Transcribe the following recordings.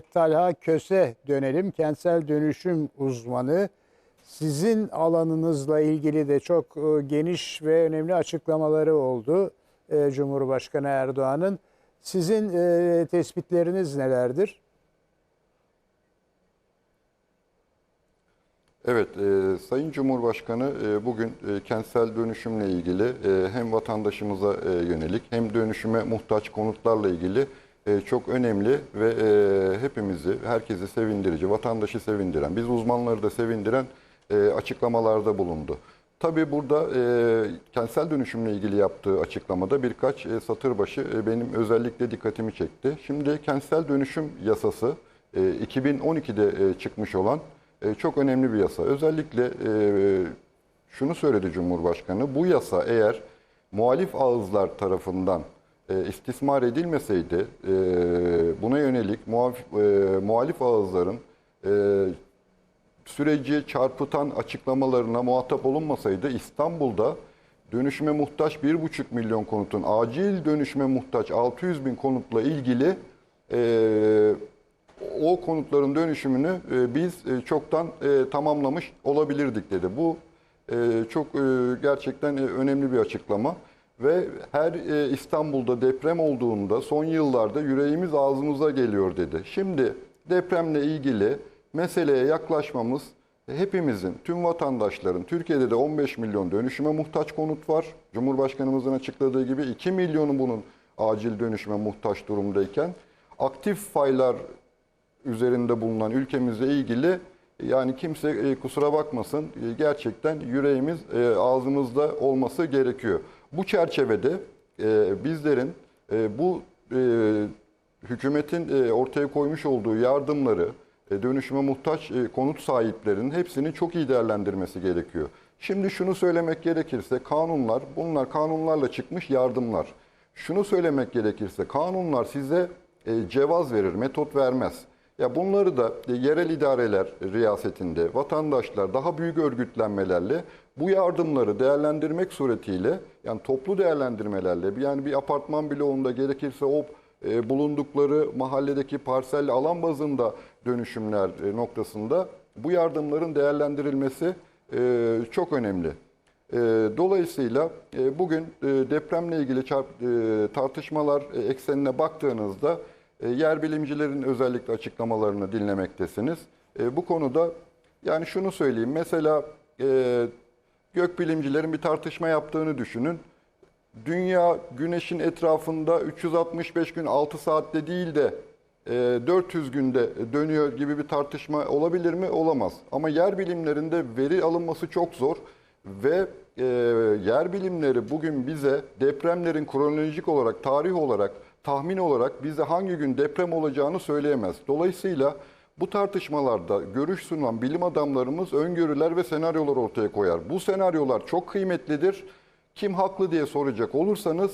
Talha Köse dönelim. Kentsel dönüşüm uzmanı. Sizin alanınızla ilgili de çok e, geniş ve önemli açıklamaları oldu e, Cumhurbaşkanı Erdoğan'ın. Sizin e, tespitleriniz nelerdir? Evet, e, Sayın Cumhurbaşkanı e, bugün e, kentsel dönüşümle ilgili e, hem vatandaşımıza e, yönelik hem dönüşüme muhtaç konutlarla ilgili e, çok önemli ve e, hepimizi, herkesi sevindirici, vatandaşı sevindiren, biz uzmanları da sevindiren e, açıklamalarda bulundu. Tabii burada kentsel dönüşümle ilgili yaptığı açıklamada birkaç e, satır başı benim özellikle dikkatimi çekti. Şimdi kentsel dönüşüm yasası e, 2012'de e, çıkmış olan çok önemli bir yasa. Özellikle şunu söyledi Cumhurbaşkanı, bu yasa eğer muhalif ağızlar tarafından e, istismar edilmeseydi, e, buna yönelik e, muhalif ağızların e, süreci çarpıtan açıklamalarına muhatap olunmasaydı İstanbul'da dönüşüme muhtaç 1,5 milyon konutun acil dönüşüme muhtaç 600 bin konutla ilgili o konutların dönüşümünü biz çoktan tamamlamış olabilirdik dedi. Bu çok gerçekten önemli bir açıklama ve her e, İstanbul'da deprem olduğunda son yıllarda yüreğimiz ağzımıza geliyor dedi. Şimdi depremle ilgili meseleye yaklaşmamız hepimizin, tüm vatandaşların, Türkiye'de de 15 milyon dönüşüme muhtaç konut var. Cumhurbaşkanımızın açıkladığı gibi 2 milyonu bunun acil dönüşüme muhtaç durumdayken aktif faylar üzerinde bulunan ülkemizle ilgili yani kimse e, kusura bakmasın e, gerçekten yüreğimiz e, ağzımızda olması gerekiyor. Bu çerçevede e, bizlerin e, bu e, hükümetin e, ortaya koymuş olduğu yardımları e, dönüşüme muhtaç e, konut sahiplerinin hepsini çok iyi değerlendirmesi gerekiyor. Şimdi şunu söylemek gerekirse kanunlar, bunlar kanunlarla çıkmış yardımlar. Şunu söylemek gerekirse kanunlar size e, cevaz verir, metot vermez. Ya bunları da e, yerel idareler riyasetinde vatandaşlar daha büyük örgütlenmelerle bu yardımları değerlendirmek suretiyle yani toplu değerlendirmelerle yani bir apartman bloğunda gerekirse o e, bulundukları mahalledeki parsel alan bazında dönüşümler e, noktasında bu yardımların değerlendirilmesi e, çok önemli. E, Dolayısıyla e, bugün e, depremle ilgili çarp- e, tartışmalar e, eksenine baktığınızda e, yer bilimcilerin özellikle açıklamalarını dinlemektesiniz. E, Bu konuda yani şunu söyleyeyim. Mesela e, gökbilimcilerin bir tartışma yaptığını düşünün. Dünya güneşin etrafında 365 gün 6 saatte değil de e, 400 günde dönüyor gibi bir tartışma olabilir mi? Olamaz. Ama yer bilimlerinde veri alınması çok zor ve yer bilimleri bugün bize depremlerin kronolojik olarak, tarih olarak, tahmin olarak bize hangi gün deprem olacağını söyleyemez. Dolayısıyla bu tartışmalarda görüş sunan bilim adamlarımız öngörüler ve senaryolar ortaya koyar. Bu senaryolar çok kıymetlidir. Kim haklı diye soracak olursanız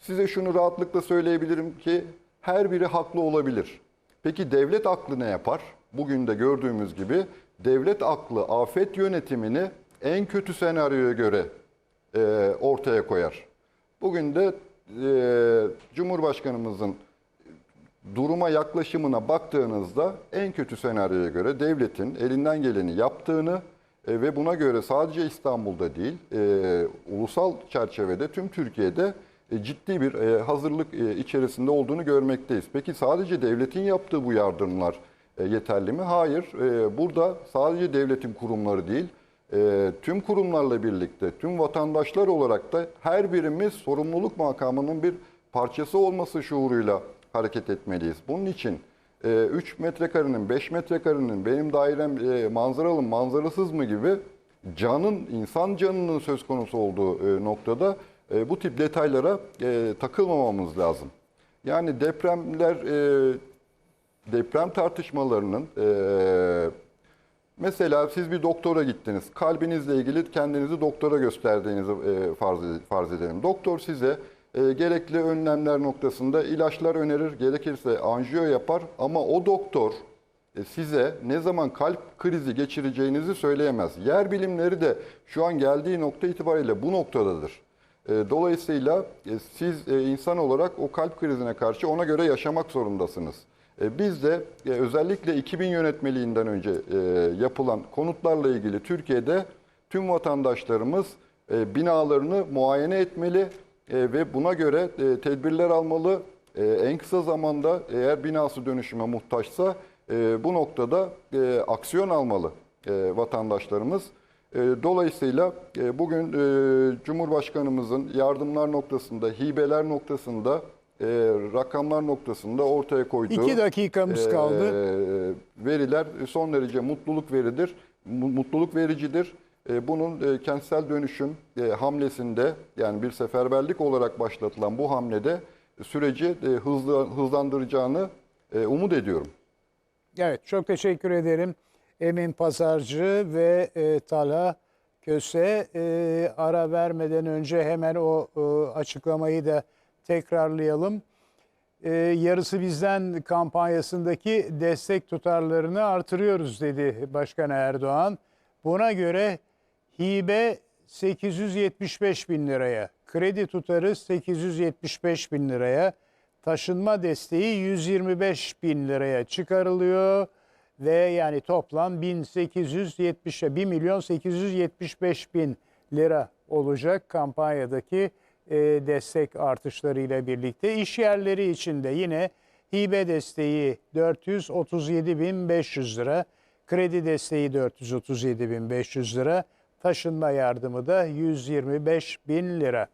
size şunu rahatlıkla söyleyebilirim ki her biri haklı olabilir. Peki devlet aklı ne yapar? Bugün de gördüğümüz gibi devlet aklı afet yönetimini en kötü senaryoya göre e, ortaya koyar. Bugün de e, Cumhurbaşkanımızın duruma yaklaşımına baktığınızda en kötü senaryoya göre devletin elinden geleni yaptığını e, ve buna göre sadece İstanbul'da değil, e, ulusal çerçevede tüm Türkiye'de e, ciddi bir e, hazırlık e, içerisinde olduğunu görmekteyiz. Peki sadece devletin yaptığı bu yardımlar e, yeterli mi? Hayır. E, burada sadece devletin kurumları değil, e, tüm kurumlarla birlikte, tüm vatandaşlar olarak da her birimiz sorumluluk makamının bir parçası olması şuuruyla hareket etmeliyiz. Bunun için 3 metrekarenin, 5 metrekarenin, benim dairem e, manzaralı manzarasız mı gibi canın, insan canının söz konusu olduğu e, noktada e, bu tip detaylara e, takılmamamız lazım. Yani depremler, e, deprem tartışmalarının e, Mesela siz bir doktora gittiniz. Kalbinizle ilgili kendinizi doktora gösterdiğinizi e, farz, ed- farz edelim. Doktor size e, gerekli önlemler noktasında ilaçlar önerir, gerekirse anjiyo yapar ama o doktor e, size ne zaman kalp krizi geçireceğinizi söyleyemez. Yer bilimleri de şu an geldiği nokta itibariyle bu noktadadır. Dolayısıyla siz insan olarak o kalp krizine karşı ona göre yaşamak zorundasınız. E, Biz de e, özellikle 2000 yönetmeliğinden önce e, yapılan konutlarla ilgili Türkiye'de tüm vatandaşlarımız binalarını muayene etmeli ve buna göre tedbirler almalı. En kısa zamanda eğer binası dönüşüme muhtaçsa bu noktada aksiyon almalı vatandaşlarımız. Dolayısıyla bugün Cumhurbaşkanımızın yardımlar noktasında, hibeler noktasında, e, rakamlar noktasında ortaya koyduğu İki dakikamız e, kaldı. veriler son derece mutluluk veridir, mu- mutluluk vericidir. E, Bunun e, kentsel dönüşüm e, hamlesinde yani bir seferberlik olarak başlatılan bu hamlede süreci e, hızlı hızlandıracağını e, umut ediyorum. Evet çok teşekkür ederim. Emin Pazarcı ve e, Talha Köse E, ara vermeden önce hemen o e, açıklamayı da tekrarlayalım. E, yarısı bizden kampanyasındaki destek tutarlarını artırıyoruz dedi Başkan Erdoğan. Buna göre hibe 875 bin liraya, kredi tutarı 875 bin liraya, taşınma desteği 125 bin liraya çıkarılıyor ve yani toplam 1870 1 milyon 875 bin lira olacak kampanyadaki e, destek artışlarıyla birlikte. İş yerleri için de yine hibe desteği 437 bin 500 lira, kredi desteği 437 bin 500 lira, taşınma yardımı da 125 bin lira.